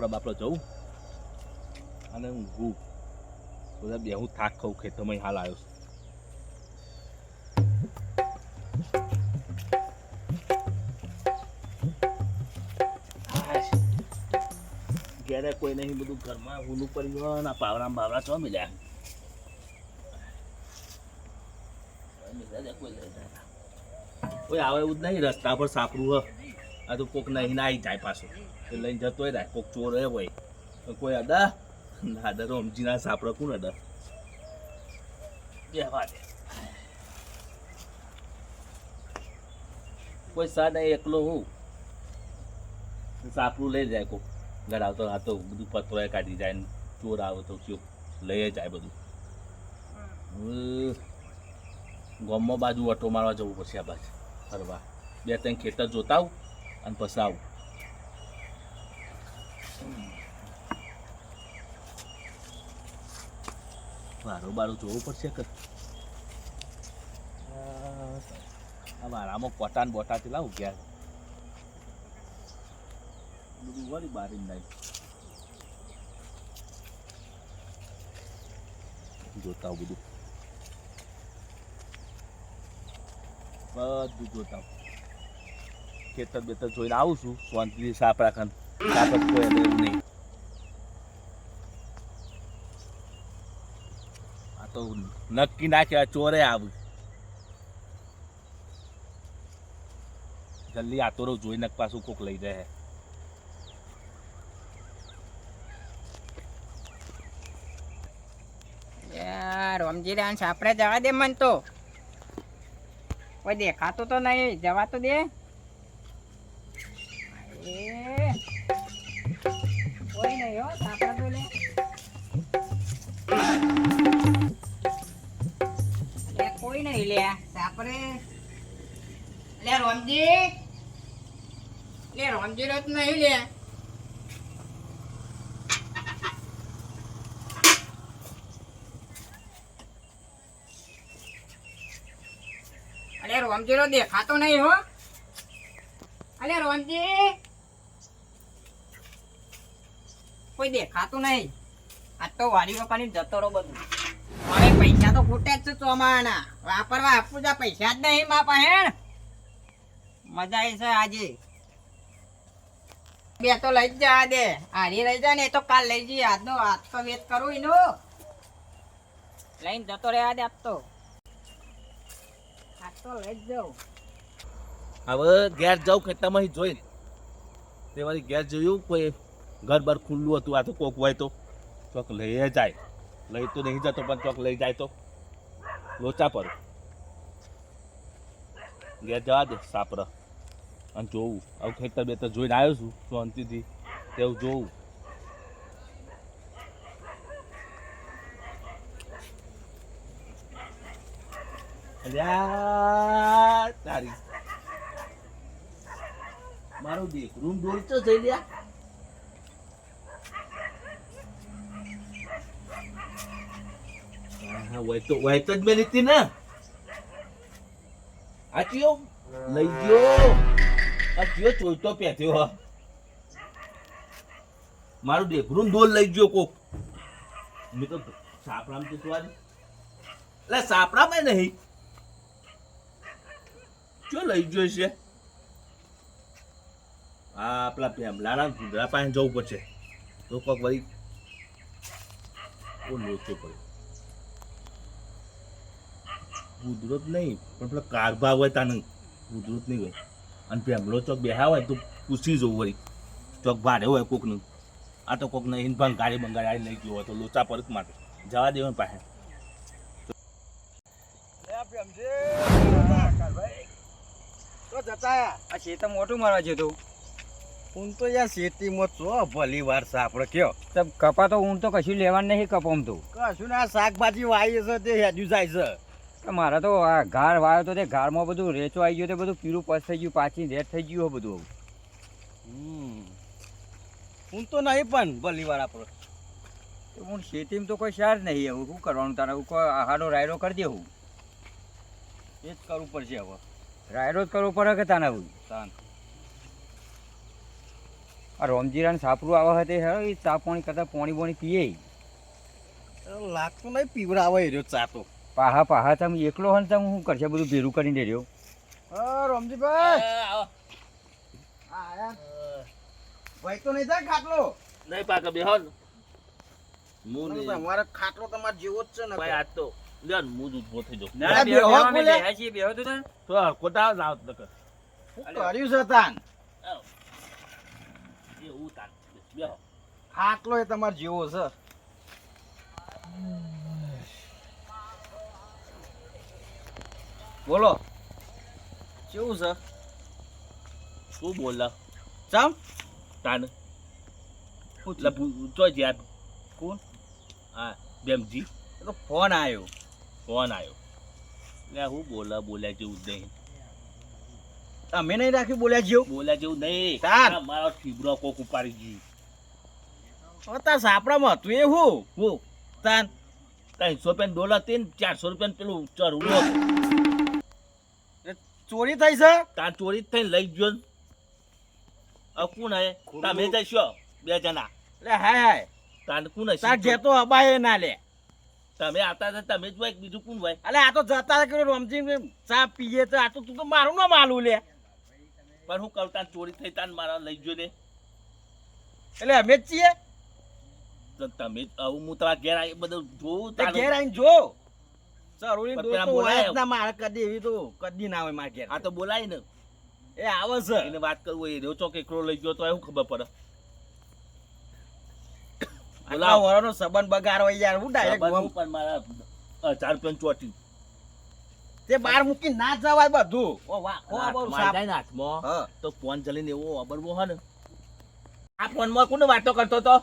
સાપડા બાપડા જવું. અને ઊંઘું બધા બે, હું થાક ખાઉં ખેતરમાં હાલ આવ્યો છું. ઘેરે કોઈ નહીં, બધું ઘરમાં ઊનું પડી ના પાવરા બાવડા ચો મિલ્યા? કોઈ આવે એવું જ નહીં, રસ્તા પર સાપરું હ. આ તો કોક નહીં આવી જાય પાછું. એ લઈને જતો હોય કોક ચોર એ હોય. તો કોઈ અડા ના અડા રમજી ના સાપડા કોણ અડા બે વાત કોઈ સા નહીં, એકલો હું. સાપડું લઈ જાય કોક. આવતો આ તો બધું પત્રો કાઢી જાય ને, ચોર આવે તો ચોક લઈ જાય બધું. ગામમાં બાજુ ઓટો મારવા જવું પડશે આ બાજુ. ફરવા. બે ત્રણ ખેતર જોતા આવું. અને પછી આવું વારો બારો જોવું પડશે કે આ વારામાં કોટા ને બોટા થી લાવું ગયા બધું વળી બારી નાઈ જોતા બધું બધું જોતા. ખેતર બેતર જોઈને આવું છું. શાંતિથી સાપ રાખન જ કોઈ અંદર નહીં. આ તો નક્કી ના કહેવાય ચોરે આવું. જલ્દી આતો રહું જોઈને પાછું કોક લઈ જાય. યાર રમજીરાન સાપડે જવા દે મન તો. કોઈ દેખાતું તો નહીં, જવા તો દે. નહીં લે. સાપડે લે રમજી. લે રમજી રત નહીં લે. અરે રોમજી રો દેખાતો નહીં હો. અરે રોમજી. કોઈ દેખાતું નહીં. આ તો વાડી વપાની જતો રહો બધું. હવે તો ખૂટે જ છે ચોમાના. વાપરવા આપવું જા પૈસા જ નહીં મા પાસે મજા આવી છે આજે. બે તો લઈ જા દે હારી લઈ જા ને, એ તો કાલ લઈ જઈએ. આજનો આજ તો વેત કરું એનો. લઈને જતો રહેવા દે આજ તો. આજ તો લઈ જાઉં. હવે ઘેર જાઉં ખેતરમાં જોઈને. તે વાળી ઘેર જોયું કોઈ ઘર બર ખુલ્લું હતું, આ તો કોક હોય તો. ચોક લઈ જાય. લઈ તો નહીં જતો પણ ચોક લઈ જાય તો. લોચા પર. ઘેર જવા દે સાપરા. અને જોવું આવું ખેતર બેતર જોઈને આવ્યો છું શાંતિથી. તેવું જોવું તારી. મારું દીકરું દોરતો થઈ લ્યા. હા તો જ મેં લીધી ને. આ ચિયો લઈ ગયો. આ ચિયો ચોઈતો પેથ્યો હા. મારું દેખરું ધોલ લઈ ગયો કોક. મેં તો સાપડામાં તો સુવા દે એટલે સાપડામાં નહીં. ચો લઈ ગયો છે? આ આપણા ભેમલાના ભૂંડરા પાસે જવું પડશે. તો કોક વળી ઓ લોચો પડે ભૂદરો નહીં પણ પેલા કારભા હોય તાને. ભૂદરો નહીં હોય. અને ભેમલો ચોક બેહા હોય તો પૂછી જવું વળી ચોક ભાડે હોય કોકનું. આ તો કોક નહીં ભંગાડી બંગાડી લઈ ગયો હોય તો લોચા પરત માટે. જવા દેવાનું પાસે. આ શેતર મોટું મારવા છે તું. હું તો યાર શેતીમાં છો ભલી વાર છે આપણે કયો. તો કપા તો હું તો કશું લેવાનું નહીં કપામ તો. કશું ના શાકભાજી વાવી છે તે હેજુ જાય છે. મારા તો આ ઘાર વાયો તો તે ઘારમાં બધું રેચો આવી ગયો તે બધું પીરું પસ થઈ ગયું પાછી રેડ થઈ ગયું હો બધું હમ. હું તો નહીં પણ ભલી વાર આપણો. હું ખેતીમાં તો કોઈ શાર નહીં એવું શું કરવાનું તારે? હું કોઈ આહારો રાયડો કરી દેવું એ જ કરવું પડશે હવે. રાયરો જ કરવો પડે કે તાને હું તાન. આ રોમજીરાને સાપરું આવા હતે હેરો એ ચા પાણી કરતા પાણી બોણી પીએ. લાગતું નહીં પીવડાવે રહ્યો ચા તો. પાહા પાહા તમે એકલો હોય તમે શું કરશે બધું ભેરું કરીને રહ્યો રમજીભાઈ આવો. ભાઈ તો નહીં થાય ખાટલો નહીં પાકે બેહો ને. હું નહીં. તમારે ખાટલો તમારે જેવો જ છે ને ભાઈ આજ તો લ્યો ને, હું જ ઊભો થઈ જાઉં. ના, બેહો બોલે. બેહો તો તાર. તો હરખો તાવ લાવ તો કર. કર્યું છે તાન એવું તાન. બેહો. ખાટલો એ તમારે જેવો છે બોલો. કેવું છે? શું બોલા ચમ તાન. એટલે ભૂ- જ્યાં કોણ? હા બેમજી એ તો ફોન આવ્યો ફોન આવ્યો એટલે હું બોલા બોલ્યા જેવું નહીં. તમે નહીં રાખ્યું બોલ્યા જેવું? બોલ્યા જેવું નહીં. તાર મારો ઠીબરો કોક ઉપાડી ગયું. તાર સાપડામાં હતું એ હું. હું? તાન. ત્રણસો રૂપિયા ડોલર હતી ને ચારસો રૂપિયા પેલું ચરવું ચોરી થઈ છે? તાર ચોરી થઈ લઈ ગયો ને. હે? તમે જશો બે જણા. લે હાય હાય. તાર કોણ હશે તાર ઘેર તો અબાય ના લે. તમે આતા હતા તમે જ હોય બીજું કોણ હોય? અલે આ તો જતા કર્યો રમજી ચા પીએ તો આ તો તું તો મારું ના માલું લે. પણ હું કહું તાર ચોરી થઈ તાર મારા લઈ ગયો ને. એટલે અમે જ છીએ. તમે જ- હવે હું તમારા ઘેર આવી બધું જોઉં તે ઘેર આવીને જો. સરોની દોસ્ત હોય ના મારે કદી એવી તો કદી ના હોય મારા ઘેર. આ તો બોલાય ને. એ આવે છે. એને વાત કરવું એ રહ્યો. ચોક એકલો લઈ ગયો તો એવું ખબર પડે? બોલા વરનો સંબંધ બગાડો યાર. હું ડાયરેક્ટ પણ મારા હજાર રૂપિયા ચોટી. તે બાર મૂકી ના જવાય બધું. ઓ વાહ. ઓ હાથમાં તો ફોન જલીને એવો અબરવો હે ને. આ ફોનમાં કોને વાતો કરતો તો?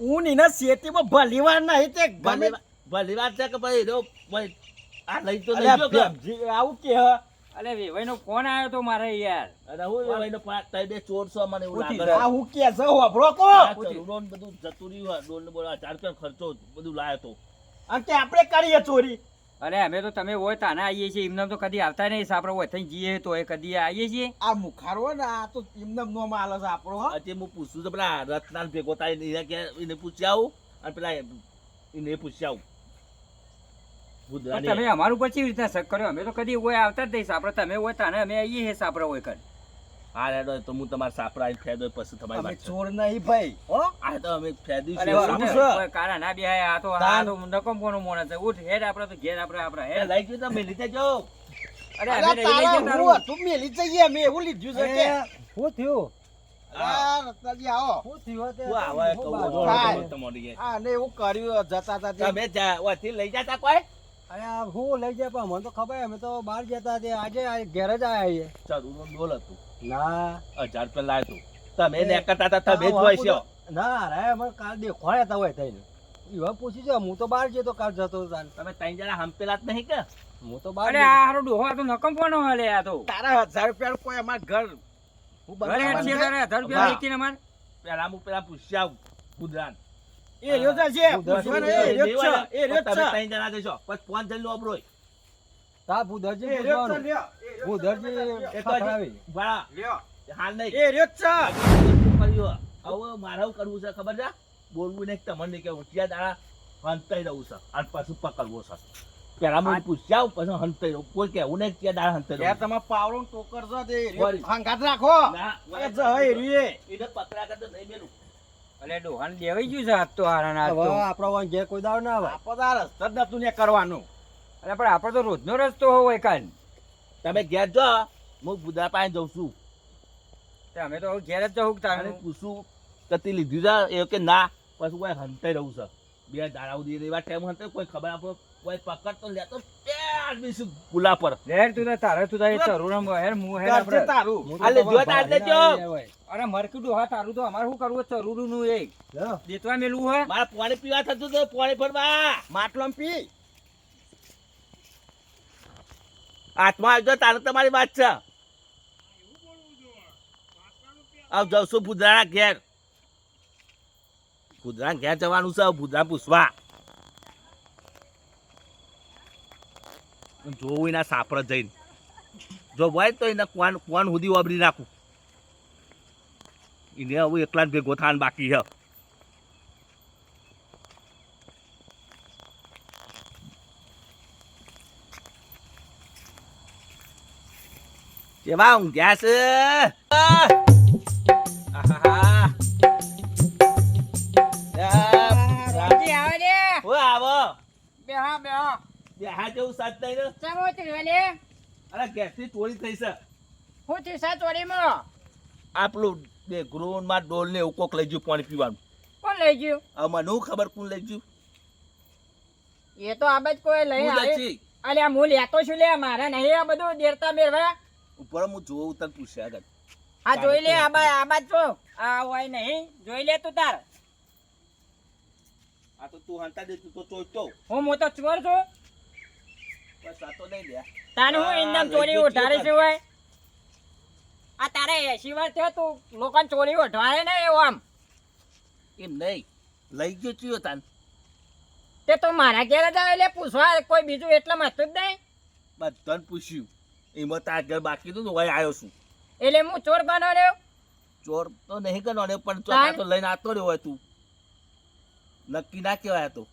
હું નીને સેતીમાં ભલીવાર નહીં તે ગમે ભલી વાત છે કે ભાઈ રહ્યો ભાઈ આ લઈ તો લઈ ગયો કે? આવું કે અરે વેવાઈ નો ફોન આવ્યો તો મારે યાર. અરે હું વેવાઈ નો પાક તઈ બે ચોર છો મને એવું લાગે. આ હું કે છે હોભળો કો. ડોન બધું જતું રહ્યું ડોન ને બોલા ચાર રૂપિયા ખર્ચો બધું લાયો તો. અને તે આપણે કરીએ ચોરી? અરે અમે તો તમે હોય તાના આવીએ છીએ. એમને તો કદી આવતા નહીં. આપણે હોય થઈ જઈએ તો એ કદી આવીએ છીએ. આ મુખારો ને આ તો એમને નો માલ છે આપણો હો. હું પૂછું તો પેલા રત્નાલ ભેગો થાય એને એને પૂછી આવું. અને પેલા એને પૂછી આવું. તમે અમારું ઉપર કેવી રીતના શક કર્યો? અમે તો કદી હોય આવતા જ નહીં સાપરા તમે હોય તાને અમે આવીએ હે સાપડે હોય કર. હા રેડો તો હું તમારા સાપરા આવીને ફેદો પછી તમારી વાત છે. ચોર નહીં ભાઈ હો? આ તો અમે ફેદી અરે છે. કારા ના બેહાય આ તો આ તો નકમ કોનો મોણે છે. ઉઠ હેડ આપણે તો ઘેર આપણે આપણે એ હેડ. લઈ ગયો તમે મેલી જો અરે અમે લઈ તારા તારું. તું હું હતું મેલી જઈએ અમે એવું લીધું છે કે. શું થયું? આ રત્નાજી આવો. શું થયું તે? હું થાય? તમે તમારી આ ને એવું કર્યું જતા હતા તે. તમે જા- ઓથી લઈ જતા કોઈ? અરે આ હું લઈ જાય પણ મને તો ખબર અમે તો બહાર જતા તે આજે ઘેર જ આવ્યા છીએ. ચરૂનું બોલ હતું ના. હજાર રૂપિયા લાવ્યો તું. તમે ને કરતા હતા તમે જ હોય ના રે મને કાલ દેખોડ્યા હતા હોય થઈને. એવા પૂછી છે હું તો બહાર જતો કાલ જતો હતો તમે ત્રણ જણા હંપેલા જ નહીં કે? હું તો બહાર અરે આ હારો ડોહો તો નકમ પણ હોય લે આ તો? તારા હજાર રૂપિયા કોઈ અમાર ઘર હું તારે હજાર રૂપિયા. વેચીને અમાર? પેલા હું પેલા પૂછ્યા આવું ગુજરાત એ યોજા છે છે. હું એ છે. એ રહ્યો જ તમે છે. ત્રણ જણા જશો. પછી પાંચ જણ નો અબરોય તા ભૂદરજી એ રહ્યો જ છે, પૂછવાનું. લ્યો. હાલ નહીં. એ છે. કર્યું. હવે મારે કરવું છે ખબર છે? બોલવું નહીં તમને નહીં કેવું ત્યાં દાડા હંતાઈ રહું છે. અને પાછું પકડવો છે. પેલા મને પૂછ્યા પછી હંતાઈ રહું. કોઈ કેવું નહીં ત્યાં દાડા હંતાઈ રહું. તમે પાવડો ટોકર છો તે. હંગાત રાખો. એ હે, પકડા કરતો નહીં મેલું. અલે ડોહાને દેવાઈ ગયું છે તો હારા તો. આપણા કોઈ દાવ ના આવે. આપો તો આ રસ્તો જ નતું ને કરવાનું. અરે પણ આપણે તો રોજનો રસ્તો હોય કાન તમે ઘેર જો હું બુધા પાસે જઉં છું. અમે તો ઘેર જ જવું તારે પૂછું કતી લીધું છે એ કે ના પછી કોઈ હંતે રહું છે. બે દાડા સુધી એવા ટાઈમ હંતે કોઈ ખબર આપો? કોઈ પકડ તો લેતો ચાર પર. લેર તું તારે તું તારે ચરુરમ હેર મું હેર આપણે તારું. હું તો આ લે, તમારા જો તાર દેજો. આવી જાય હોય. અરે મરકું ડોહા તારું તો અમારે શું કરવું ચરુરું નું એ. દેતવા મેલું હોય મારા પાણી પીવા થતું તો પાણી ભરવા. માટલો પી. હાથમાં આવજો તારે તમારી વાત છે. આવ છું ભૂદરાના ઘેર. ભૂદરાના ઘેર જવાનું છે ભૂદરા પૂછવા. જોવું એના સાપર જઈને. જો હોય તો એને કોણ કોણ સુધી વાપરી નાખું. એને હવે એકલા જ ભેગો થવાનું બાકી છે. કેવા ઊંઘ્યા છે? બેહો જેવું સાથ નહીં ને? ચમો ત્રિવેલી અરે ગેસની ચોરી થઈ છે. હું થયું છે ચોરીમાં આપણું બે ગ્રોનમાં ડોલ ને એવું કોક લઈ ગયું પાણી પીવાનું. કોણ લઈ ગયું? હવે મને હું ખબર કોણ લઈ ગયું? એ તો આ બાજ કોઈ લઈ હું આવે. નથી. હું લેતો છું લે મારે નહીં આ બધું દેરતા મેળવા ઉપર હું જોઉં તને પૂછ્યા આગળ. આ જોઈ લે આ બાજ આ બાજ જો. આ હોય નહીં. જોઈ લે તું તાર. આ તો તું હંતા દે તું તો હું મોટો ચોર છું. તો તાને હું ઇન્દમ ચોરી ઉઠારે છે હોય આ તારે એસી વાર થયો તું લોકોને ચોરી ઉઠવાડે ને એવો આમ. એમ નહીં. લઈ ગયો છું તાન. તે તો મારા ઘેર જ આવે એટલે પૂછવા કોઈ બીજું એટલે મતું જ નહીં. બધાને પૂછ્યું. એમાં તાર ઘર બાકી તું હોય આવ્યો છું. એટલે હું ચોર બનો રહ્યો? ચોર તો નહીં કરવાનો પણ ચોર તો લઈને આતો રહ્યો હોય તું. નક્કી ના કહેવાય તો.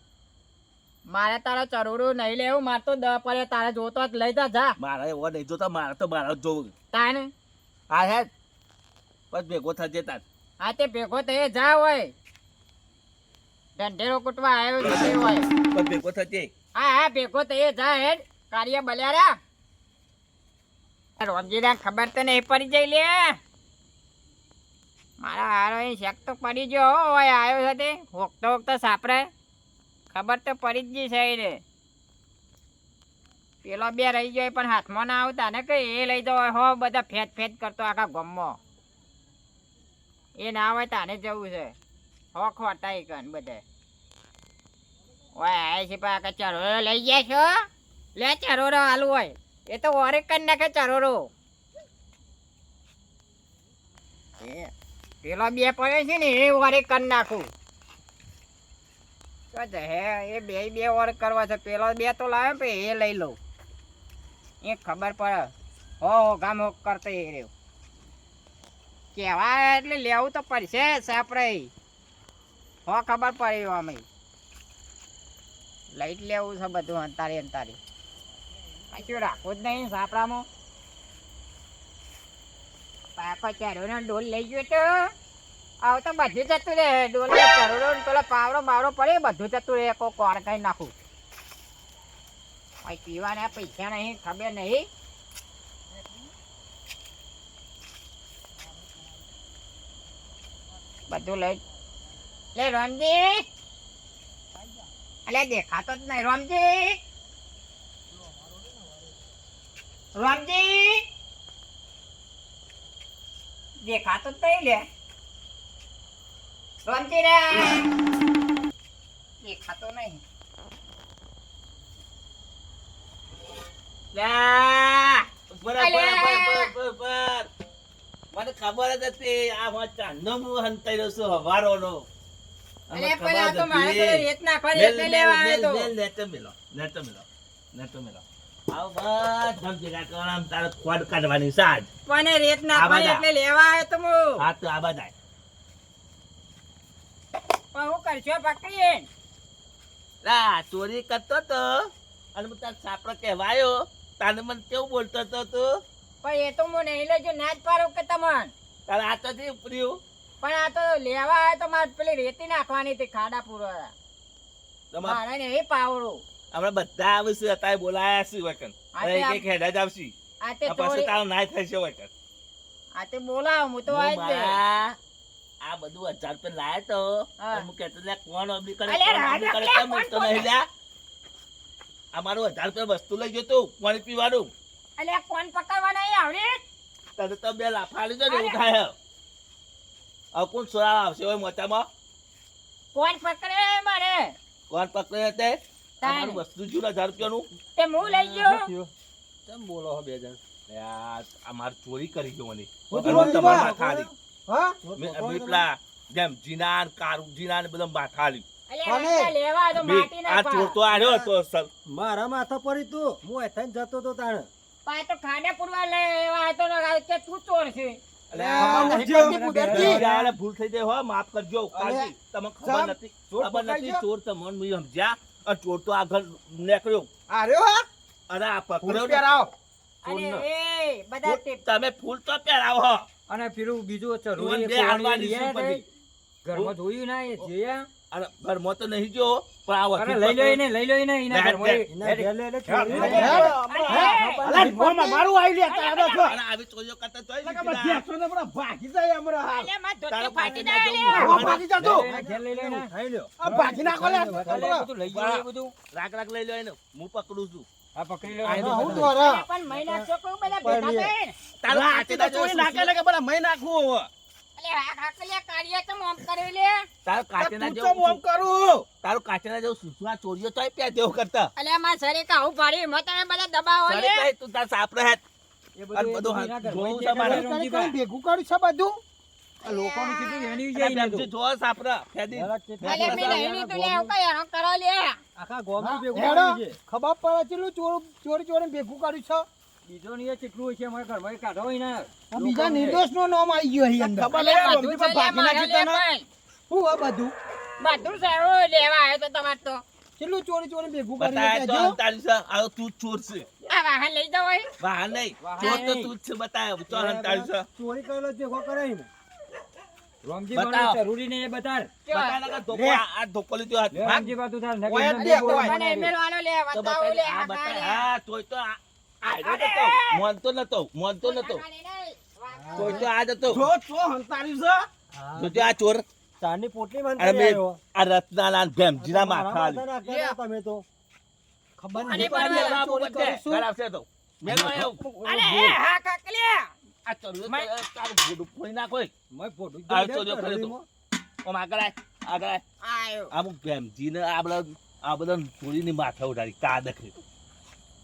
મારે તારા ચરોડું નહીં લેવું મારે તો દ પડે તારે જોતો જ લઈ જા જા. મારે એવો નહીં જોતા મારે તો મારા જ જોવું. તાને હા હે. બસ ભેગો થજે તાર. હા તે ભેગો થઈ જા હોય. ઢંઢેરો કૂટવા આવ્યો છે હોય. બસ ભેગો થજે હા હા ભેગો થઈ જા હેડ. કાર્ય બલ્યા રોમજીને ખબર તો નહીં પડી જઈ લે. મારા હારો એ શેક તો પડી ગયો હોય આવ્યો છે તે. હોકતો હોકતો સાપરે ખબર તો પડી જ ગઈ પેલો બે રહી ગયો પણ હાથમાં ના આવતા ને કે એ લઈ જવો હો, બધા ફેટ ફેટ કરતો આખા ગમમાં. એ ના હોય તાને જવું છે. હો, ખોટાઈ કન બધે. ઓય, આય છે પા કે ચરોરો લઈ ગયા છો? લે ચરોરો આલુ હોય. એ તો ઓરે કન નાખે ચરોરો એ, પેલો બે પડે છે ને, એ ઓરે કન નાખું. હે, એ બે બે ઓર કરવા છે. પેલો બે તો લાવે પે એ લઈ લઉં. એ ખબર પડે. હો હો, ગામ કરતો એ રહ્યો. કેવા એટલે લેવું તો પડશે સાપરે હો, ખબર પડી અમે લાઈટ લેવું છે બધું અંતારી અંતારી. કશું રાખવું જ નહીં સાપડામાં પાકો ચારોનો ડોલ લઈ ગયો તો. આવ બધું જતું રહે. ડોલે કરોડો પેલો પાવડો બાવડો પડે, બધું જતું રહે. કોઈ કોણ કઈ નાખું. કઈ પીવાના પૈસા નહીં, ખબર નહીં. બધું લઈ લે, રોમજી. અલે, દેખાતો જ નહીં, રોમજી. રોમજી. દેખાતો જ નહીં લે. રામજી રે નહીં. અલ્યા. બરાબર બરાબર મને ખબર જ હતી. આ હું ચાંદનો હું હંતાઈ રહ્યો છું હવારો નો કાઢવાની સાજ પણ રેત ના. એટલે લેવા આવ્યો તો આ બધા. પણ હું કરશો પકડીએ? લા ચોરી કરતો તો. અને હું તાર સાપડો કહેવાયો. તાને મને કેવું બોલતો હતો તું? પણ એ તો હું નહીં લેજો ના જ પારો કે તમને. તારે આ તો થી ઉપર્યું પણ આ તો લેવા આવે તો મારે પેલી રેતી નાખવાની હતી ખાડા પૂરવા તમારે મારે નહીં પાવડું. હમણાં બધા આવીશું અત્યારે બોલાયા છે વકન હા, અરે તે એક એક હેડા જ આવશી. આ તે પાછું તારું નાય થશે વકન આ તે બોલાવ હું તો આવી જ આ બધું હજાર રૂપિયા લાયા તો. હા. કેતો લે કોણ અબી કરે કેમ તો નહીં લ્યા? આ મારું હજાર રૂપિયા વસ્તુ લઈ ગયો તું પાણી પીવાનું. અલ્યા કોણ પકડવા એ આવડે? તને તો બે લાફા દો એવું થાય હવે કોણ સોરાવા આવશે? હોય મોટામાં? કોણ પકડે મારે? કોણ પકડે તે? તમારું વસ્તુ છું હજાર રૂપિયાનું? તે હું લઈ ગયો? તમે બોલો હો બે જણ? યાર આ આ ચોરી કરી ગયો મને. તમારા કરી? હા? મેં- મેં જેમ જીનાન કારું જીનાન બધા માથા આ ચોર તો આવ્યો હતો મારા માથા પડી તું. હું એથાઈને જતો તો તાણ. પાય તો ખાડા પૂરવા લેવા આવ્યો તો ને આ કે તું ચોર છે? ખબર નથી પડતી કુદરતી. યાર, ભૂલ થઈ જાય હો માફ કરજો કાલથી. ખબર નથી ચોર ખબર પકડાઈ નથી ચોર તમને મેં સમજ્યા. અને ચોર તો આગળ નીકળ્યો. આર્યો અરે આ પકડ્યો તમે ફૂલ તો પહેરાવો. અને પેલું બીજું. તે. ઘરમાં જોયું ના એ જોયા અને ઘરમાં તો નહીં જો પણ આ વખત લઈ લો લઈ એના ઘરમાં મારું આવી તારા આવી ચોરીઓ કરતા ને બધા ભાગી જાય હમણાં હાલ. અલ્યા, મારા ફાટી જાય લે. આ ભાગી જતો. લઈ લો એને, ઘેર લઈ લો ખાઈ લ્યો. આ ભાગી નાખો લે. ચાલે, લઈ ગયું બધું રાખ રાખ લઈ લો એને હું પકડું છું આ પકડી લો આ એને. આ હું દ્વારા. પણ મહિના છોકરું બધા ભેગા થઈને. તારો આ તો ચોરી જેવો નાખે એટલે કે બધા મહી નાખવું હવે. અલ્યા, આ કાકલિયા કાઢીએ તો મોમ કર્યું લે. તારો કાચેદાર જેવું ચમ આમ કરું? તારો કાચેદાર જેવું સુસુ ચોરીઓ તોય પ્યા તેવો કરતા અલ્યા, મારા શરીર કાહું ભારી હિંમત તમે બધા દબાવો લે. કઈ તું તાર સાપ રહે એ બધું અને એ બધું એના હાથ ઘરમાં જોવું જે તમારે. કરે તારે રમજીભાઈ. કાંઈ ભેગું કર્યું છે બધું? આ લોકોનું કેટલું ફેદી. મેં નહીં લે, કઈ કરો લે. આખા ભેગું ખબર પડે ચોર- ચોરી ચોરી ભેગું કર્યું છે? બીજો ને કેટલું હોય છે ઘરમાં કાઢો ને આ બીજા નિર્દોષનું નામ આવી ગયું અહીં અંદર. અલ્યા, લે, મારે લે પણ. શું આ બધું? બધું સારું લેવા આવ્યો તો તમારે તો. કેટલું ચોરી ચોરી ભેગું કર્યું બતાય છે આ તું ચોર છે. આ વાહન લઈ નહીં ચોર તો. તું છે બતાય તો અંતાળી છે. ચોરી કરેલો ભેગો કરાય રમજી બતાવો. જરૂરી નહીં ધોકો આ આ ધોકો લીધો હાથ. રોમજી બાતુ તું દે, બોલ મને બનાવી. આલો લે, બતાવ લે, આ આ હા તોય તો આ આયરો નતો મોનતો નતો. મોનતો નતો આ. તોય તો આ જતો જો છો. હંતારી છે તે આ ચોર. તાની પોટલી બંધ કરી આવ્યો. આ રત્નાલાલ ભેમજીના માથા. તમે તો. ખબર નહીં બાપુ ચોરી બધે કરું ઘર છું. આવશે તો મેં તો અરે, હા, કાકલિયા. આ મેં- તારું નાખો મેં ફોટો આ જોઈ ચોરીઓ તો. ઘરેલીમાં. આગળ આગળ આયો. અમુક ભેમજીને આ બધા આ બધા ચોરીની માથા ઉડાડી કા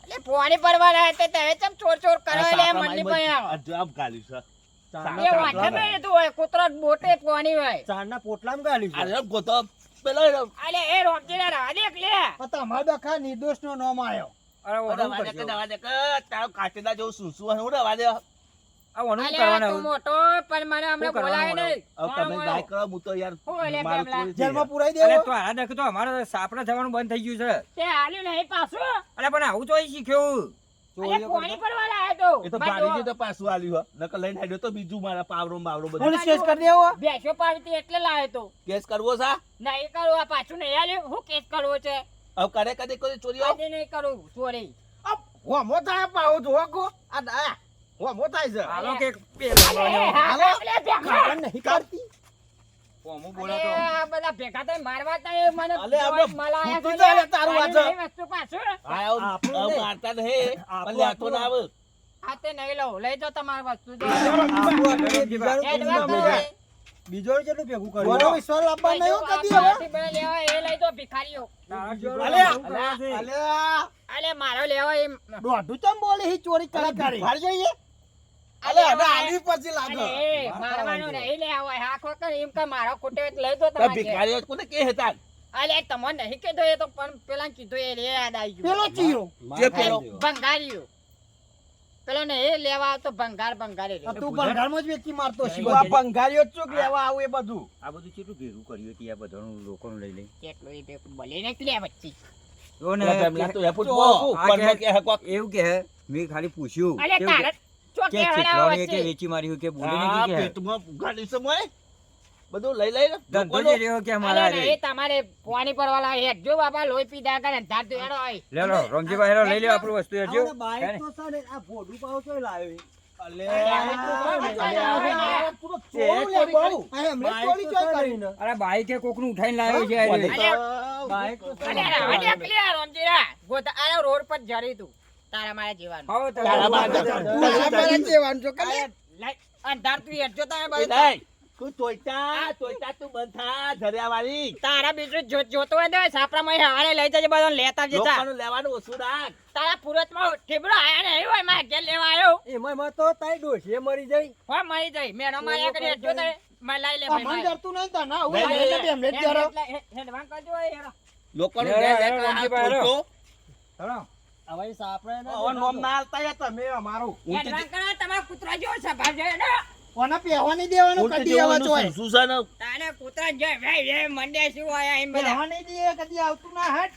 એટલે પોણી પરવાના હતા તમે ચમ ચોર ચોર કરો એટલે મંડી પર આવો. આ જવાબ છે એ વાંચે મેં લીધું હોય કૂતરો બોટે પોણી હોય ચારના પોટલામાં ગાલ્યું છે. અરે ગોતો પેલો દે લે તમારો દખા નિર્દોષ નો નામ આવ્યો અરે દે કે દવા દે કે તારો કાચેદા જેવું શું હું દવા દે આ ઓનું અલે કરવાના તું મોટો પણ મને હમણાં બોલાવે નહીં. તમે કોણ કરો હું તો યાર જેલમાં પુરાઈ દેવો? તો આ દેખ તો અમારે સાપડા થવાનું બંધ થઈ ગયું છે. તે હાલ્યું નહીં પાછું? અરે પણ આવું તો શીખ્યું. અલે પોણી પરવા લાયો એ તો તો ભાડીજી તો પાછું આલ્યું હો. નકર લઈને હેડ્યો તો બીજું મારા પાવરો ને બાવરો બધું. પોલીસ કેસ કરી દેવો? બેસો પાડતી એટલે લાયો તો. કેસ કરવો છે નહીં કરું આ પાછું નહીં આલ્યું. હું કેસ કરવો છે? હવે કરે કદી કોઈ ચોરીઓ? આજે નહીં કરું ચોરી હોમો થાય પાહો જો કો આ આ હોમો થાય છે હાલો કે અલે, હા, અલે, ભેગા. ખબર નહીં કરતી. હું અલે, બોલાતો આ બધા ભેગા થઈને મારવા તા મને અલે, આપણે મલાયા ફૂટી છે જાય લે. લે તારું આલ્યું વસ્તુ પાછું. હા હવે- આપણું હવે નહીં. મારતા નહીં. પણ લેતો ના આવે. આ તે નહીં લઉં. લઈ જાઓ તમારી વસ્તુ જો. આપણું આપણે બીજાનું એડવાન્સ કેટલું. ભેગા. કર્યું? વિશ્વાસ લાવવા નહીં કદી હવે? લેવા એ લઈ જાઓ ભિખારીઓ. અલે, અલે, અલે, અલે, અલે મારો લેવા એ દોઢું ચમ બોલે હી ચોરી કરી કરી ભાર જઈએ. અલે, અલે અરે પછી લાગે. એ મારવાનું નહીં લેવા હોય હા ખોકર એમ કે મારો ખોટે લઈ જાઓ તો ભિખારીઓ કોને કે હતા અલે તમને નહીં કીધું એ તો પણ પેલા કીધું એ લે યાદ આવી ગયું. પેલો ચીરો જે પેલો. ભંગારીઓ પેલો ને એ લેવા આવતો ભંગાર ભંગારમાં જ વેચી મારતો છે આ ભંગારીઓ ચોક લેવા આવું એ બધું. આ બધું કેટલું કર્યું હતી આ બધાનું લોકોનું લઈ લઈ. કેટલું એ ભેગું ને લે વચ્ચે. જો ને પેલા ભેમલા તો એ પૂછ તો બો, આ પણ કે- કે હે કોક. એવું કે મેં ખાલી પૂછ્યું. કે- તારે કે વેચી મારી કે બોલે નહીં કે પેટમાં ગાડી છે મોય. બધું લઈ લઈને ધંધો જે રહ્યો કે અમારા અલે નહીં, તમારે પાણી પરવાલા જો બાબા લોહી પીધા કરે ધાર તો એનો હોય લે લો રમજીભાઈ હેરો લઈ લે આપણું વસ્તુ આપણે બાઈક તો છે ને, આ ભોડું પાવ લાવ્યો એ. અરે બાઈક ઉઠાઈને લાવ્યો છે તો ને. આ રોડ પર જરી તું તારા મારા જીવાનું હો તારા મારા. તારા જેવાનું છો કે લઈ- અંધાર તું એ બધું. નહીં. તું તોયતા તોયતા તું બંધ થા ધરિયાવાળી. તારા બીજું જો- જોતો હોય તો સાપરામાં હારે લઈ જજે બધો લેતા જતા લોકોનું લેવાનું ઓછું રાખ તારા પુરતમાં ઠીબડો આયા નહીં હોય મારા ઘેર લેવા આવ્યો એમાં માં તો તારી ડોશીએ મરી જાય હોય મરી જાય મેનો માર્યા કરી જો તો મારે લઈ લે ભાઈ, મન. ડરતું નહીં તને આવું નહીં, લાગે નહીં, એટલે એમને જ હેડ- ડરો. હેડ- હેડ- હેડવાન કરજો એ હેડો. લોકોનું લે, લે, લે, લે, લે, આ. ચાલો. હવે ને હવે નોમ ના આલતા યા તમે અમારું. હેડવાન કરો, તમારા કૂતરા જો હેડો. કોને પહેવા દેવાનું કદી ચોય શું છે ને તારે કૂતરા જો વે વે મંડે શું આયા એમ બધા. પહેવા નહીં દે કદી આવતું ના હટ